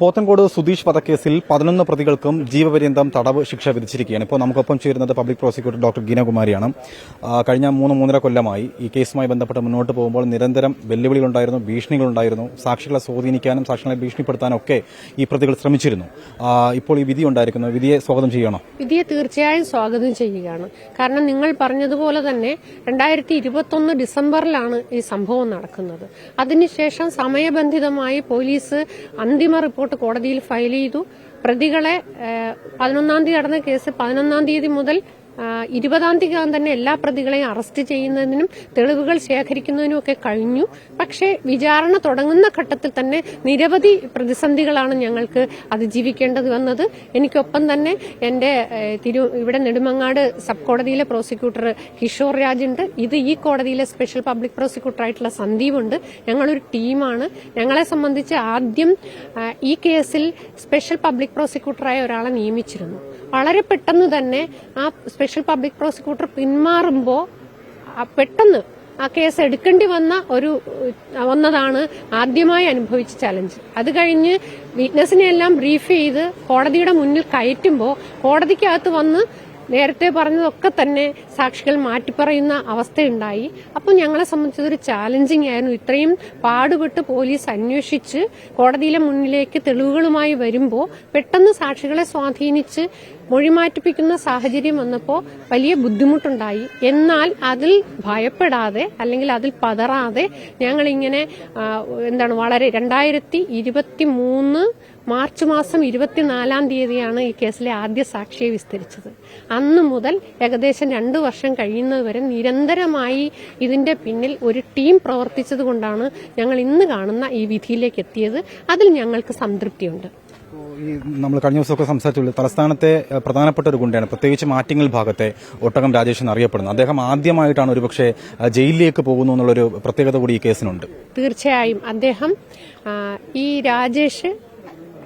പോത്തൻകോട് സുധീഷ് വധക്കേസിൽ പതിനൊന്ന് പ്രതികൾക്കും ജീവപര്യന്തം തടവ് ശിക്ഷ വിധിച്ചിരിക്കുകയാണ്. ഇപ്പോൾ നമുക്കൊപ്പം ചേരുന്നത് പബ്ലിക് പ്രോസിക്യൂട്ടർ ഡോക്ടർ ഗീനകുമാരിയാണ്. കഴിഞ്ഞ മൂന്ന് മൂന്നര കൊല്ലമായി ഈ കേസുമായി ബന്ധപ്പെട്ട് മുന്നോട്ട് പോകുമ്പോൾ നിരന്തരം വെല്ലുവിളികളുണ്ടായിരുന്നു ഭീഷണികളുണ്ടായിരുന്നു. സാക്ഷികളെ സ്വാധീനിക്കാനും സാക്ഷികളെ ഭീഷണിപ്പെടുത്താനും ഒക്കെ ഈ പ്രതികൾ ശ്രമിച്ചിരുന്നു. ഇപ്പോൾ ഈ വിധി ഉണ്ടായിരിക്കുന്നു. വിധിയെ സ്വാഗതം ചെയ്യണോ? വിധിയെ തീർച്ചയായും സ്വാഗതം ചെയ്യുകയാണ്. കാരണം നിങ്ങൾ പറഞ്ഞതുപോലെ തന്നെ രണ്ടായിരത്തി ഇരുപത്തൊന്ന് ഡിസംബറിലാണ് ഈ സംഭവം നടക്കുന്നത്. അതിനുശേഷം സമയബന്ധിതമായി പോലീസ് അന്തിമ റിപ്പോർട്ട് കോടതിയിൽ ഫയൽ ചെയ്തു. പ്രതികളെ പതിനൊന്നാം തീയതി നടന്ന കേസ് പതിനൊന്നാം തീയതി മുതൽ ഇരുപതാം തീയതി തന്നെ എല്ലാ പ്രതികളെയും അറസ്റ്റ് ചെയ്യുന്നതിനും തെളിവുകൾ ശേഖരിക്കുന്നതിനും ഒക്കെ കഴിഞ്ഞു. പക്ഷേ വിചാരണ തുടങ്ങുന്ന ഘട്ടത്തിൽ തന്നെ നിരവധി പ്രതിസന്ധികളാണ് ഞങ്ങൾക്ക് അതിജീവിക്കേണ്ടത് വന്നത്. എനിക്കൊപ്പം തന്നെ ഏഹ്, തിരു ഇവിടെ നെടുമങ്ങാട് സബ് കോടതിയിലെ പ്രോസിക്യൂട്ടർ കിഷോർ രാജുണ്ട്. ഇത് ഈ കോടതിയിലെ സ്പെഷ്യൽ പബ്ലിക് പ്രോസിക്യൂട്ടർ ആയിട്ടുള്ള സന്ദീപുണ്ട്. ഞങ്ങളൊരു ടീമാണ്. ഞങ്ങളെ സംബന്ധിച്ച് ആദ്യം ഈ കേസിൽ സ്പെഷ്യൽ പബ്ലിക് പ്രോസിക്യൂട്ടറായ ഒരാളെ നിയമിച്ചിരുന്നു. വളരെ പെട്ടെന്ന് തന്നെ ആ സ്പെഷ്യൽ പബ്ലിക് പ്രോസിക്യൂട്ടർ പിന്മാറുമ്പോൾ പെട്ടെന്ന് ആ കേസ് എടുക്കേണ്ടി വന്ന ഒരു വന്നതാണ് ആദ്യമായി അനുഭവിച്ച ചലഞ്ച് അത് കഴിഞ്ഞ് വിറ്റ്നസിനെ എല്ലാം ബ്രീഫ് ചെയ്ത് കോടതിയുടെ മുന്നിൽ കയറ്റുമ്പോൾ കോടതിക്കകത്ത് വന്ന് നേരത്തെ പറഞ്ഞതൊക്കെ തന്നെ സാക്ഷികൾ മാറ്റിപ്പറയുന്ന അവസ്ഥയുണ്ടായി. അപ്പോൾ ഞങ്ങളെ സംബന്ധിച്ചതൊരു ചാലഞ്ചിങ് ആയിരുന്നു. ഇത്രയും പാടുപെട്ട് പോലീസ് അന്വേഷിച്ച് കോടതിയിലെ മുന്നിലേക്ക് തെളിവുകളുമായി വരുമ്പോൾ പെട്ടെന്ന് സാക്ഷികളെ സ്വാധീനിച്ച് മൊഴിമാറ്റിപ്പിക്കുന്ന സാഹചര്യം വന്നപ്പോൾ വലിയ ബുദ്ധിമുട്ടുണ്ടായി. എന്നാൽ അതിൽ ഭയപ്പെടാതെ അല്ലെങ്കിൽ അതിൽ പതറാതെ ഞങ്ങളിങ്ങനെ എന്താണ് വളരെ രണ്ടായിരത്തി ഇരുപത്തി മൂന്ന് മാർച്ച് മാസം ഇരുപത്തിനാലാം തീയതിയാണ് ഈ കേസിലെ ആദ്യ സാക്ഷിയെ വിസ്തരിച്ചത്. അന്നു മുതൽ ഏകദേശം രണ്ടു വർഷം കഴിയുന്നതുവരെ നിരന്തരമായി ഇതിന്റെ പിന്നിൽ ഒരു ടീം പ്രവർത്തിച്ചതുകൊണ്ടാണ് ഞങ്ങൾ ഇന്ന് കാണുന്ന ഈ വിധിയിലേക്ക് എത്തിയത്. അതിൽ ഞങ്ങൾക്ക് സംതൃപ്തിയുണ്ട്. ഈ നമ്മൾ കഴിഞ്ഞ ദിവസമൊക്കെ സംസാരിച്ചുള്ളൂ തലസ്ഥാനത്തെ പ്രധാനപ്പെട്ട ഒരു ഗുണ്ടയാണ് പ്രത്യേകിച്ച് മാറ്റിങ്ങൽ ഭാഗത്തെ ഒട്ടകം രാജേഷ് എന്ന് അറിയപ്പെടുന്നത് അദ്ദേഹം ആദ്യമായിട്ടാണ് ഒരുപക്ഷെ ജയിലിലേക്ക് പോകുന്നു എന്നുള്ളൊരു പ്രത്യേകത കൂടി ഈ കേസിനുണ്ട്. തീർച്ചയായും അദ്ദേഹം ഈ രാജേഷ്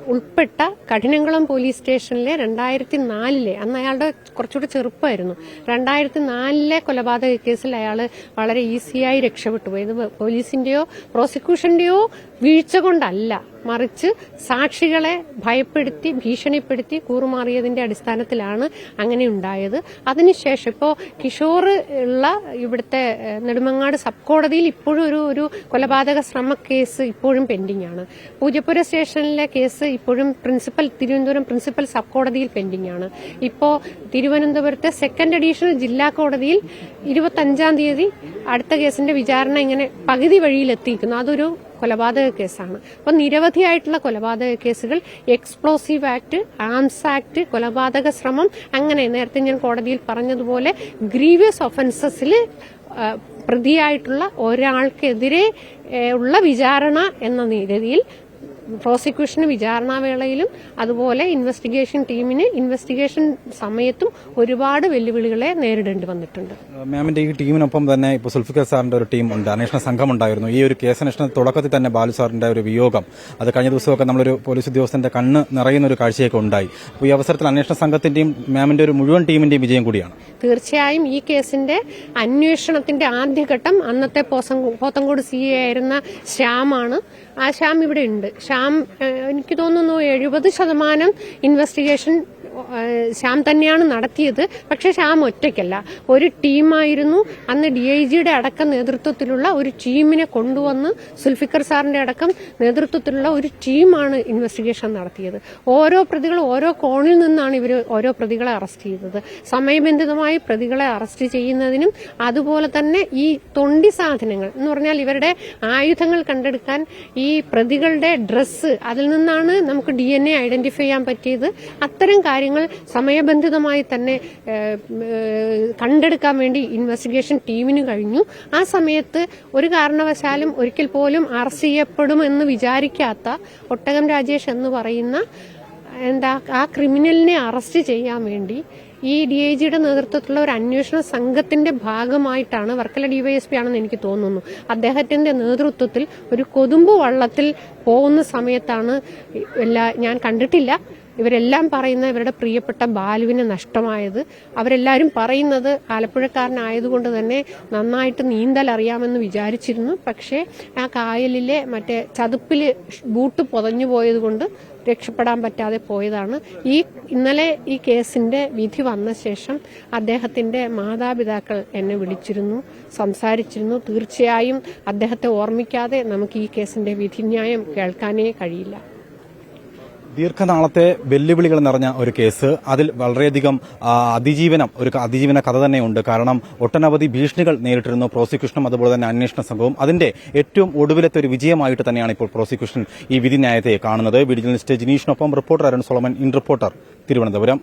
ഉൾപ്പെട്ട കഠിനംകുളം പോലീസ് സ്റ്റേഷനിലെ രണ്ടായിരത്തി നാലിലെ അന്ന് അയാളുടെ കുറച്ചുകൂടി ചെറുപ്പമായിരുന്നു രണ്ടായിരത്തി നാലിലെ കൊലപാതക കേസിൽ അയാൾ വളരെ ഈസിയായി രക്ഷപ്പെട്ടു. പോയി പോലീസിന്റെയോ പ്രോസിക്യൂഷന്റെയോ വീഴ്ച കൊണ്ടല്ല. മറിച്ച് സാക്ഷികളെ ഭയപ്പെടുത്തി ഭീഷണിപ്പെടുത്തി കൂറുമാറിയതിന്റെ അടിസ്ഥാനത്തിലാണ് അങ്ങനെ ഉണ്ടായത്. അതിനുശേഷം ഇപ്പോൾ കിഷോർ ഉള്ള ഇവിടുത്തെ നെടുമങ്ങാട് സബ് കോടതിയിൽ ഇപ്പോഴും ഒരു ഒരു കൊലപാതക ശ്രമ കേസ് ഇപ്പോഴും പെൻഡിംഗ് ആണ് പൂജപ്പുര സ്റ്റേഷനിലെ കേസ് ഇപ്പോഴും പ്രിൻസിപ്പൽ തിരുവനന്തപുരം പ്രിൻസിപ്പൽ സബ് കോടതിയിൽ പെൻഡിംഗ് ആണ് ഇപ്പോൾ തിരുവനന്തപുരത്തെ സെക്കൻഡ് അഡീഷണൽ ജില്ലാ കോടതിയിൽ ഇരുപത്തഞ്ചാം തീയതി അടുത്ത കേസിന്റെ വിചാരണ ഇങ്ങനെ പകുതി വഴിയിൽ എത്തിയിരിക്കുന്നു അതൊരു കൊലപാതക കേസാണ്. അപ്പൊ നിരവധിയായിട്ടുള്ള കൊലപാതക കേസുകൾ എക്സ്പ്ലോസീവ് ആക്ട് ആംസ് ആക്ട് കൊലപാതക ശ്രമം അങ്ങനെ നേരത്തെ ഞാൻ കോടതിയിൽ പറഞ്ഞതുപോലെ ഗ്രീവിയസ് ഒഫൻസസിൽ പ്രതിയായിട്ടുള്ള ഒരാൾക്കെതിരെ ഉള്ള വിചാരണ എന്ന രീതിയിൽ പ്രോസിക്യൂഷന് വിചാരണാവേളയിലും അതുപോലെ ഇൻവെസ്റ്റിഗേഷൻ ടീമിന് ഇൻവെസ്റ്റിഗേഷൻ സമയത്തും ഒരുപാട് വെല്ലുവിളികളെ നേരിടേണ്ടി വന്നിട്ടുണ്ട്. മാമിന്റെ ഈ ടീമിനൊപ്പം തന്നെ ഇപ്പോൾ സുൽഫിക്കർ സാറിന്റെ ഒരു ടീം ഉണ്ട്. അന്വേഷണ സംഘം ഉണ്ടായിരുന്നു ഈ ഒരു കേസ് അന്വേഷണ തുടക്കത്തിൽ തന്നെ ബാലു സാറിന്റെ ഒരു വിയോഗം. അത് കഴിഞ്ഞ ദിവസമൊക്കെ നമ്മളൊരു പോലീസ് ഉദ്യോഗസ്ഥന്റെ കണ്ണ് നിറയുന്ന ഒരു കാഴ്ചയൊക്കെ ഉണ്ടായി. അപ്പോൾ ഈ അവസരത്തിൽ അന്വേഷണ സംഘത്തിന്റെയും മാമിന്റെ ഒരു മുഴുവൻ ടീമിന്റെയും വിജയം കൂടിയാണ്. തീർച്ചയായും ഈ കേസിന്റെ അന്വേഷണത്തിന്റെ ആദ്യഘട്ടം അന്നത്തെ പോത്തങ്കോട് സി എ ആയിരുന്ന ശ്യാമാണ്. ആ ശ്യാം ഇവിടെ ഉണ്ട്. ശ്യാം ഏഹ്, എനിക്ക് തോന്നുന്നു എഴുപത് ശതമാനം ഇൻവെസ്റ്റിഗേഷൻ ശ്യാം തന്നെയാണ് നടത്തിയത്. പക്ഷേ ശ്യാം ഒറ്റയ്ക്കല്ല. ഒരു ടീമായിരുന്നു. അന്ന് ഡി ഐ ജിയുടെ അടക്കം നേതൃത്വത്തിലുള്ള ഒരു ടീമിനെ കൊണ്ടുവന്ന് സുൽഫിക്കർ സാറിന്റെ അടക്കം നേതൃത്വത്തിലുള്ള ഒരു ടീമാണ് ഇൻവെസ്റ്റിഗേഷൻ നടത്തിയത്. ഓരോ പ്രതികൾ ഓരോ കോണിൽ നിന്നാണ് ഇവർ ഓരോ പ്രതികളെ അറസ്റ്റ് ചെയ്തത്. സമയബന്ധിതമായി പ്രതികളെ അറസ്റ്റ് ചെയ്യുന്നതിനും അതുപോലെ തന്നെ ഈ തൊണ്ടി സാധനങ്ങൾ എന്ന് പറഞ്ഞാൽ ഇവരുടെ ആയുധങ്ങൾ കണ്ടെടുക്കാൻ ഈ പ്രതികളുടെ ഡ്രസ്സ് അതിൽ നിന്നാണ് നമുക്ക് ഡി ഐഡന്റിഫൈ ചെയ്യാൻ പറ്റിയത്. അത്തരം കാര്യങ്ങൾ സമയബന്ധിതമായി തന്നെ കണ്ടെടുക്കാൻ വേണ്ടി ഇൻവെസ്റ്റിഗേഷൻ ടീമിന് കഴിഞ്ഞു. ആ സമയത്ത് ഒരു കാരണവശാലും ഒരിക്കൽ പോലും അറസ്റ്റ് ചെയ്യപ്പെടുമെന്ന് വിചാരിക്കാത്ത ഒട്ടകം രാജേഷ് എന്ന് പറയുന്ന എന്താ ആ ക്രിമിനലിനെ അറസ്റ്റ് ചെയ്യാൻ വേണ്ടി ഈ ഡി ഐ ജിയുടെ നേതൃത്വത്തിലുള്ള ഒരു അന്വേഷണ സംഘത്തിന്റെ ഭാഗമായിട്ടാണ് വർക്കല ഡിവൈഎസ്പി ആണെന്ന് എനിക്ക് തോന്നുന്നു. അദ്ദേഹത്തിന്റെ നേതൃത്വത്തിൽ ഒരു കൊതുമ്പ് വള്ളത്തിൽ പോകുന്ന സമയത്താണ് എല്ലാ ഞാൻ കണ്ടിട്ടില്ല. ഇവരെല്ലാം പറയുന്ന ഇവരുടെ പ്രിയപ്പെട്ട ബാലുവിന് നഷ്ടമായത്. അവരെല്ലാവരും പറയുന്നത് ആലപ്പുഴക്കാരനായതുകൊണ്ട് തന്നെ നന്നായിട്ട് നീന്തൽ അറിയാമെന്ന് വിചാരിച്ചിരുന്നു. പക്ഷേ ആ കായലിലെ മറ്റേ ചതുപ്പിൽ ബൂട്ട് പൊതഞ്ഞു പോയതുകൊണ്ട് രക്ഷപ്പെടാൻ പറ്റാതെ പോയതാണ്. ഈ ഇന്നലെ ഈ കേസിന്റെ വിധി വന്ന ശേഷം അദ്ദേഹത്തിന്റെ മാതാപിതാക്കൾ എന്നെ വിളിച്ചിരുന്നു സംസാരിച്ചിരുന്നു. തീർച്ചയായും അദ്ദേഹത്തെ ഓർമ്മിക്കാതെ നമുക്ക് ഈ കേസിന്റെ വിധിന്യായം കേൾക്കാനേ കഴിയില്ല. ദീർഘനാളത്തെ വെല്ലുവിളികൾ നിറഞ്ഞ ഒരു കേസ്. അതിൽ വളരെയധികം അതിജീവനം ഒരു അതിജീവന കഥ തന്നെയുണ്ട്. കാരണം ഒട്ടനവധി ഭീഷണികൾ നേരിട്ടിരുന്നു പ്രോസിക്യൂഷനും അതുപോലെ തന്നെ അന്വേഷണ സംഘവും. അതിന്റെ ഏറ്റവും ഒടുവിലത്തെ ഒരു വിജയമായിട്ട് തന്നെയാണ് ഇപ്പോൾ പ്രോസിക്യൂഷൻ ഈ വിധി കാണുന്നത്. Vigilance ജിനീഷിനൊപ്പം reporter Arun Solomon in reporter Thiruvananthapuram.